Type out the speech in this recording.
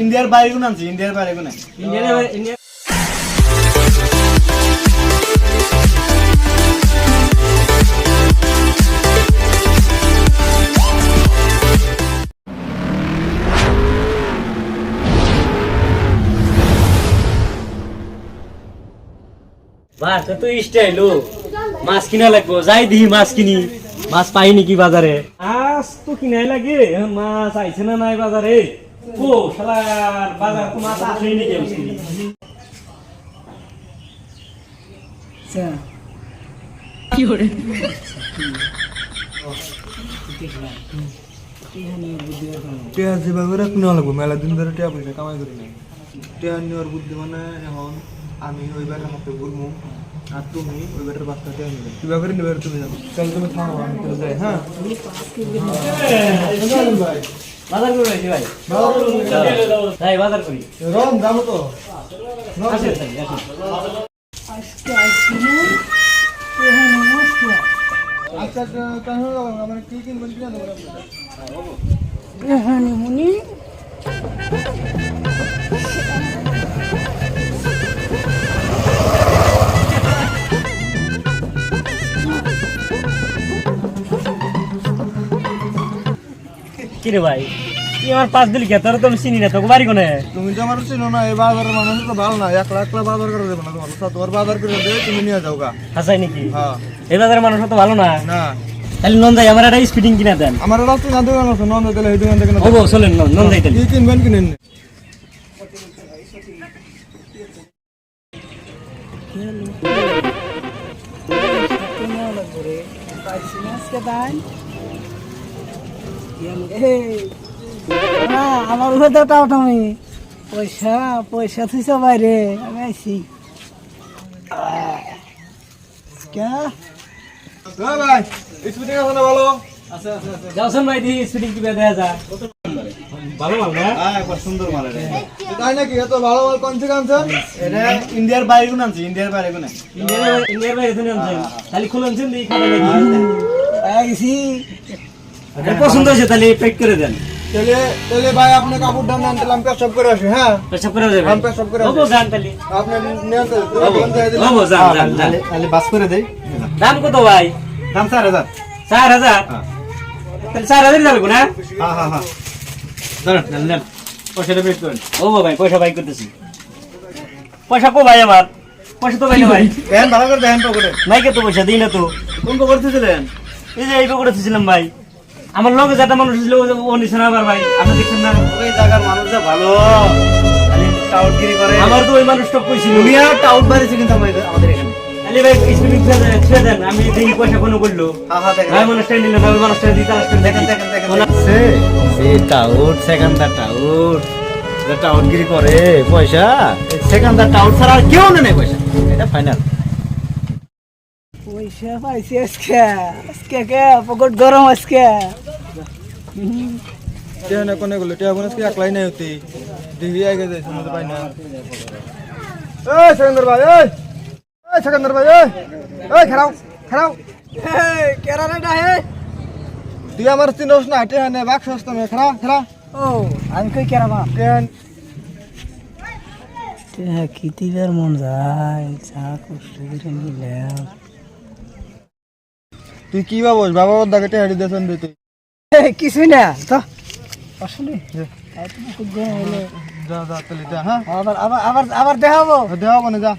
ইন্ডিয়ার বাইরে কোন আনছি? ইন্ডিয়ার বাইরে কোন? বাস তো স্টাইল মাছ কিনা লাগবো যাই দিহি মাছ কিনি। মাছ পাই নাকি বাজারে? মাছ তো কিনাই লাগে। এখন মাছ আইছে না নাই বাজারে? ও শালার বাজার তো মাছ আসেই নাকি আজকে? আচ্ছা। কি করে? টিয়া যেভাবে রাখতে লাগবো মেলা দিন ধরে টিয়া পয়সা কামাই করি না টিয়া নেওয়ার বুদ্ধি মানে এখন আমি ওই ব্যাটার মতো ঘুরবো আর তুমি ওই ব্যাটার বাচ্চা টিয়া নেবে কীভাবে করে নেবে তুমি? জানো চল তুমি থামো আমি চলে যাই হ্যাঁ? বাজার করে আইছি ভাই? যাই বাজার করি। রম যাব তো। আসেন তাই, আসেন। আজকে আইছি এখানে মশলা আচ্ছা তাহলে আমার কি কিনবেন কিনা দেবেন এখানে মুনি কি রে ভাই? তুই আমার পাঁচ দিলি কে? তোর তো আমি চিনি না তোকে বাড়ি কোনে? তুমি তো আমার চিনো না এই বাজারের মানুষ তো ভালো না। এক লাখ বাজার করে দেবো না তোমার। তো তোমার বাজার করে দেবে তুমি নিয়ে যাও গা। হাসাই নাকি? হ্যাঁ। এই বাজারের মানুষ তো ভালো না। না। তাহলে নন যাই আমার একটা স্পিডিং কিনা দেন। আমার রাস্তা না দোকান আছে নন্দ তাহলে এই দোকান থেকে না হব চলেন নন নন যাই তাহলে। কি কিনবেন কিনেন তাই আমার উপরে তো টাও তুমি পয়সা পয়সা থুইছ বাইরে আমি আইছি। কে? হ্যাঁ ভালো? মাল না? হ্যাঁ ইন্ডিয়ার বাইরে কোন আনছি ইন্ডিয়ার বাইরে কোন ইন্ডিয়ার ইন্ডিয়ার ভাই এখানে এটা পছন্দ হয়েছে তাহলে প্যাক করে দেন। তাহলে তাহলে ভাই আপনি কাপড় দাম নেন তাহলে আমি পেশাব করে আসি হ্যাঁ? পেশাব করে দেবেন। আমি পেশাব করে হব যান তাহলে। আপনি নেন তো হব। হব যান যান যান। তাহলে বাস করে দেই। দাম কত ভাই? দাম চার হাজার। চার হাজার? হ্যাঁ। তাহলে চার হাজার যাবে না? হ্যাঁ হ্যাঁ হ্যাঁ। ধরেন নেন নেন। পয়সাটা বের করেন। ও ভাই পয়সা বাই করতেছি। পয়সা কো ভাই আমার? পয়সা তো ভাই। ভাই ভালো করে দেখেন পকেটে। নাই কে তো পয়সা দিই না তো। কোন পকেটে এই যে এই পকেটে ছিলাম ভাই। আমার লগে যেটা মানুষ ছিল ও- নিছে না আবার ভাই। আপনি দেখছেন না? ওই জায়গার মানুষ যা ভালো খালি টাউটগিরি করে। আমার তো ওই মানুষটা কইছিল। দুনিয়া টাউট বাড়িছে কিন্তু আমাদের আমাদের এখানে। ভাই স্পিডিং ছেড়ে দেন আমি দেখি পয়সা কোনো করল। হ্যাঁ হ্যাঁ দেখেন। ভাই মানুষটা নিল না ওই মানুষটা দিতে আসতেন দেখেন দেখেন দেখেন। সে সে টাউট সেখানটা টাউট। টাউটগিরি করে পয়সা সেখানটা টাউট ছাড়া আর কেউ নেই পয়সা। এটা ফাইনাল পয়সা পাইছি আজকে আজকে কে? পকেট গরম আজকে। টেনে কোনে গেলো? টেনে কোনে একলাই নাই হতি দিদি আগে যাই শুনতে পাই না। এই সেকেন্দার ভাই এই! এই সেকেন্দার ভাই এই! এই খারাও খারাও। কেরালা হে তুই আমার চিনোস না টেনে বাক সস্তা মে খারা খারা। ও আমি কই কেরাবা টেন কি দিবার মন যায় যা কষ্ট করে নিলাম। তুই কি ভাবস? বাবা দাগে টেহাড়ি দেছেন রে তুই। কিছুই না তো। আসলে খুব গরম হলো। যা যা তাহলে যা হ্যাঁ? আবার আবার আবার দেখাবো? দেখাবো না যা।